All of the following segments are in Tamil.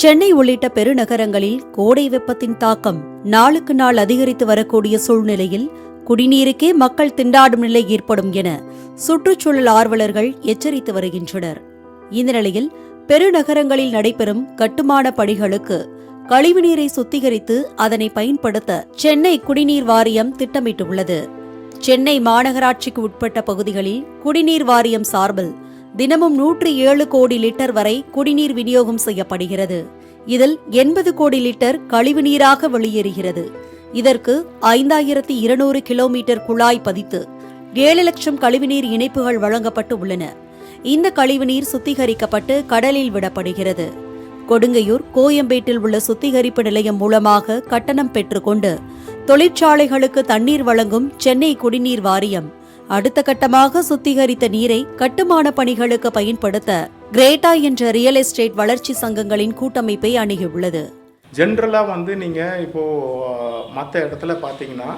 சென்னை உள்ளிட்ட பெருநகரங்களில் கோடை வெப்பத்தின் தாக்கம் நாளுக்கு நாள் அதிகரித்து வரக்கூடிய சூழ்நிலையில் குடிநீருக்கே மக்கள் திண்டாடும் நிலை ஏற்படும் என சுற்றுச்சூழல் ஆர்வலர்கள் எச்சரித்து வருகின்றனர். இந்த நிலையில் பெருநகரங்களில் நடைபெறும் கட்டுமான பணிகளுக்கு கழிவுநீரை சுத்திகரித்து அதனை பயன்படுத்த சென்னை குடிநீர் வாரியம் திட்டமிட்டுள்ளது. சென்னை மாநகராட்சிக்கு உட்பட்ட பகுதிகளில் குடிநீர் வாரியம் சார்பில் தினமும் நூற்றி ஏழு கோடி லிட்டர் வரை குடிநீர் விநியோகம் செய்யப்படுகிறது. இதில் எண்பது கோடி லிட்டர் கழிவுநீராக வெளியேறுகிறது. இதற்கு ஐந்தாயிரத்தி இருநூறு கிலோமீட்டர் குழாய் பதித்து ஏழு லட்சம் கழிவுநீர் இணைப்புகள் வழங்கப்பட்டு உள்ளன. இந்த கழிவுநீர் சுத்திகரிக்கப்பட்டு கடலில் விடப்படுகிறது. கொடுங்கையூர் கோயம்பேட்டில் உள்ள சுத்திகரிப்பு நிலையம் மூலமாக கட்டணம் பெற்றுக்கொண்டு தொழிற்சாலைகளுக்கு தண்ணீர் வழங்கும் சென்னை குடிநீர் வாரியம் அடுத்த கட்டமாக சுத்திகரித்த நீரை கட்டுமான பணிகளுக்கு பயன்படுத்த கிரேட்டா என்ற ரியல் எஸ்டேட் வளர்ச்சி சங்கங்களின் கூட்டமைப்பை அணுகியுள்ளது. ஜென்ரலாக வந்து நீங்கள் இப்போது மற்ற இடத்துல பார்த்தீங்கன்னா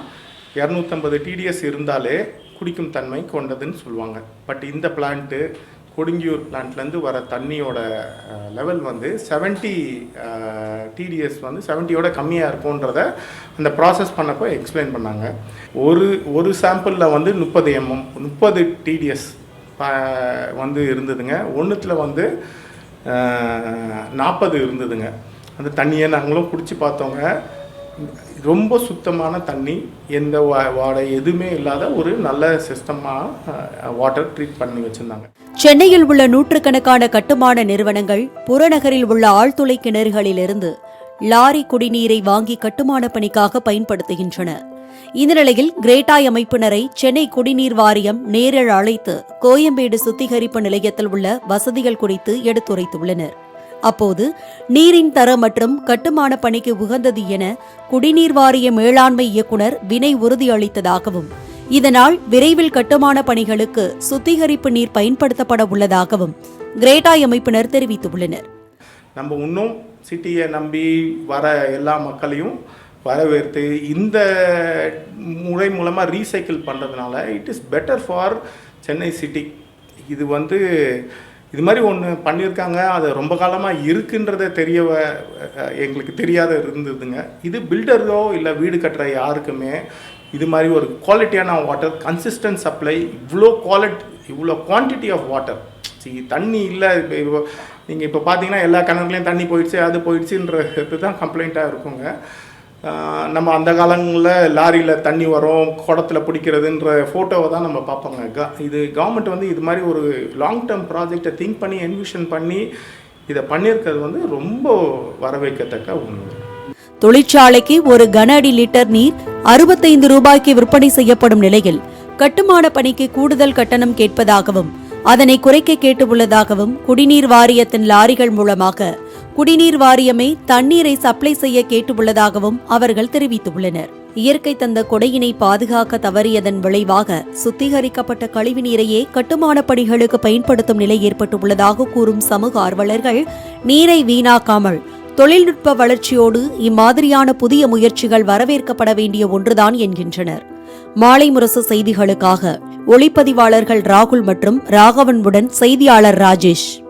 இரநூத்தம்பது டிடிஎஸ் இருந்தாலே குடிக்கும் தன்மை கொண்டதுன்னு சொல்லுவாங்க. பட் இந்த பிளான்ட்டு கொடுங்கியூர் பிளான்ட்லேருந்து வர தண்ணியோட லெவல் வந்து 70 டிடிஎஸ் வந்து செவன்ட்டியோட கம்மியாக இருக்கும்ன்றத அந்த ப்ராசஸ் பண்ணப்போ எக்ஸ்பிளைன் பண்ணாங்க. ஒரு ஒரு சாம்பிளில் வந்து முப்பது எம்எம் முப்பது டிடிஎஸ் வந்து இருந்ததுங்க. ஒன்றுத்தில் வந்து நாற்பது இருந்ததுங்க. அந்த தண்ணியை நாங்களும் குடிச்சு பார்த்தோங்க. ரொம்ப சுத்தமான தண்ணி எந்த வா- வாடை எதுவுமே இல்லாத ஒரு நல்ல சிஸ்டமாக வாட்டர் ட்ரீட் பண்ணி வச்சுருந்தாங்க. சென்னையில் உள்ள நூற்றுக்கணக்கான கட்டுமான நிறுவனங்கள் புறநகரில் உள்ள ஆழ்துளை கிணறுகளிலிருந்து லாரி குடிநீரை வாங்கி கட்டுமான பணிக்காக பயன்படுத்துகின்றன. இந்த நிலையில் கிரேட்டாய் அமைப்பினரை சென்னை குடிநீர் வாரியம் நேரில் அழைத்து கோயம்பேடு சுத்திகரிப்பு நிலையத்தில் உள்ள வசதிகள் குறித்து எடுத்துரைத்துள்ளனர். அப்போது நீரின் தரம் மற்றும் கட்டுமான பணிக்கு உகந்தது என குடிநீர் வாரிய மேலாண்மை இயக்குனர் வினை உறுதியளித்ததாகவும் இதனால் விரைவில் கட்டுமான பணிகளுக்கு சுத்திகரிப்பு நீர் பயன்படுத்தப்பட உள்ளதாகவும் கிரேட்டாய் அமைப்பினர் தெரிவித்துள்ளனர். நம்ம இன்னும் சிட்டியை நம்பி வர எல்லா மக்களையும் வரவேற்று இந்த முறை மூலமாக ரீசைக்கிள் பண்ணுறதுனால it is better for Chennai city. இது வந்து இது மாதிரி ஒன்று பண்ணியிருக்காங்க. அது ரொம்ப காலமாக இருக்குன்றத தெரிய எங்களுக்கு தெரியாத இருந்ததுங்க. இது பில்டரோ இல்லை வீடு கட்டுற யாருக்குமே இது மாதிரி ஒரு குவாலிட்டியான வாட்டர் கன்சிஸ்டன்ட் சப்ளை இவ்வளோ குவாலிட்டி இவ்வளோ குவான்டிட்டி ஆஃப் வாட்டர் சி தண்ணி இல்லை இப்போ நீங்கள் இப்போ பார்த்தீங்கன்னா எல்லா கிணறுலையும் தண்ணி போயிடுச்சு அது போயிடுச்சுன்றது தான் கம்ப்ளைண்ட்டாக இருக்குங்க. நம்ம அந்த காலங்களில் லாரியில் தண்ணி வரும் குடத்துல பிடிக்கிறதுன்ற ஃபோட்டோவை தான் நம்ம பார்ப்போங்க. க இது கவர்மெண்ட் வந்து இது மாதிரி ஒரு லாங் டேர்ம் ப்ராஜெக்டை திங்க் பண்ணி என்விஷன் பண்ணி இதை பண்ணியிருக்கிறது வந்து ரொம்ப வரவேற்கத்தக்க ஒன்று. தொழிற்சாலைக்கு ஒரு கன அடி லிட்டர் நீர் அறுபத்தைந்து ரூபாய்க்கு விற்பனை செய்யப்படும் நிலையில் கட்டுமான பணிக்கு கூடுதல் கட்டணம் கேட்பதாகவும் அதனை குறைக்க கேட்டுள்ளதாகவும் குடிநீர் வாரியத்தின் லாரிகள் மூலமாக குடிநீர் வாரியமே தண்ணீரை சப்ளை செய்ய கேட்டுள்ளதாகவும் அவர்கள் தெரிவித்துள்ளனர். இயற்கை தந்த கொடையினை பாதுகாக்க தவறியதன் விளைவாக சுத்திகரிக்கப்பட்ட கழிவுநீரையே கட்டுமான பணிகளுக்கு பயன்படுத்தும் நிலை ஏற்பட்டுள்ளதாக கூறும் சமூக ஆர்வலர்கள் நீரை வீணாக்காமல் தொழில்நுட்ப வளர்ச்சியோடு இம்மாதிரியான புதிய முயற்சிகள் வரவேற்கப்பட வேண்டிய ஒன்றுதான் என்கின்றனர். மாலை முரசு செய்திகளுக்காக ஒளிப்பதிவாளர்கள் ராகுல் மற்றும் ராகவனுடன் செய்தியாளர் ராஜேஷ்.